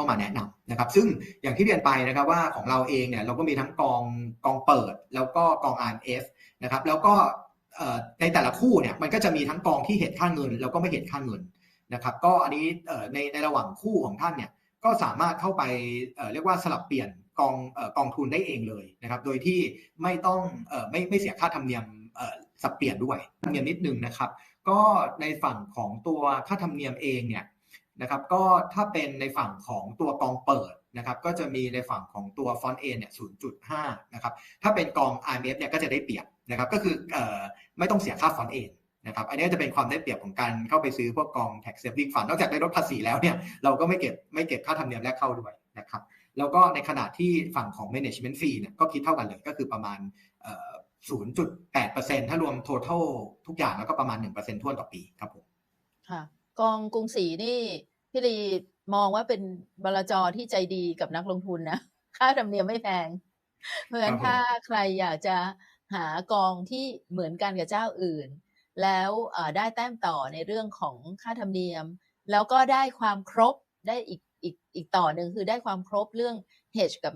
เข้ามาแนะนำนะครับ ซึ่งอย่างที่เรียนไปนะครับว่าของเราเองเนี่ยเราก็มีทั้งกองกองเปิด แล้วก็กอง RMF นะครับแล้วก็ในแต่ละคู่เนี่ยมันก็จะมีทั้งกองที่เห็นค่าเงิน แล้วก็ไม่เห็นค่าเงินนะครับ ก็อันนี้ในในระหว่างคู่ของท่านเนี่ยก็สามารถเข้าไปเรียกว่าสลับเปลี่ยนกองกองทุนได้เองเลยนะครับ โดยที่ไม่ต้องไม่ไม่เสียค่าธรรมเนียมสับเปลี่ยนด้วยธรรมเนียมนิดนึงนะครับ ก็ในฝั่งของตัวค่าธรรมเนียมเองเนี่ย นะครับก็ถ้าเป็นในฝั่งของตัวกองเปิดนะครับก็จะมีในฝั่งของตัวฟอนต์เอเนี่ย0.5นะครับถ้าเป็นกอง IMF เนี่ยก็จะได้เปรียบนะครับก็คือออไม่ต้องเสียค่าฟอนต์เอนะครับอันนี้จะเป็นความได้เปรียบของการเข้าไปซื้อพวกกอง tax saving fund นอกจากได้ลดภาษีแล้วเนี่ยเราก็ไม่เก็บไม่เก็บค่าธรรมเนียมแรกเข้าด้วยนะครับแล้วก็ในขณะที่ฝั่งของ management fee เนี่ยก็คิดเท่ากันเลยก็คือประมาณเอ่อ0.8%ถ้ารวม total ทุกอย่างแล้วก็ประมาณ 1%ท่วนต่อปีครับผมค่ะกองกรุงศรีนี่ พี่ลีมองว่าเป็นบลจที่ใจดีกับนักลงทุนนะ ค่าธรรมเนียมไม่แพง เพราะฉะนั้นถ้าใครอยากจะหากองที่เหมือนกันกับเจ้าอื่น แล้วได้แต้มต่อในเรื่องของค่าธรรมเนียม แล้วก็ได้ความครบได้อีกอีกอีกต่อหนึ่งคือได้ความครบเรื่อง hedge กับ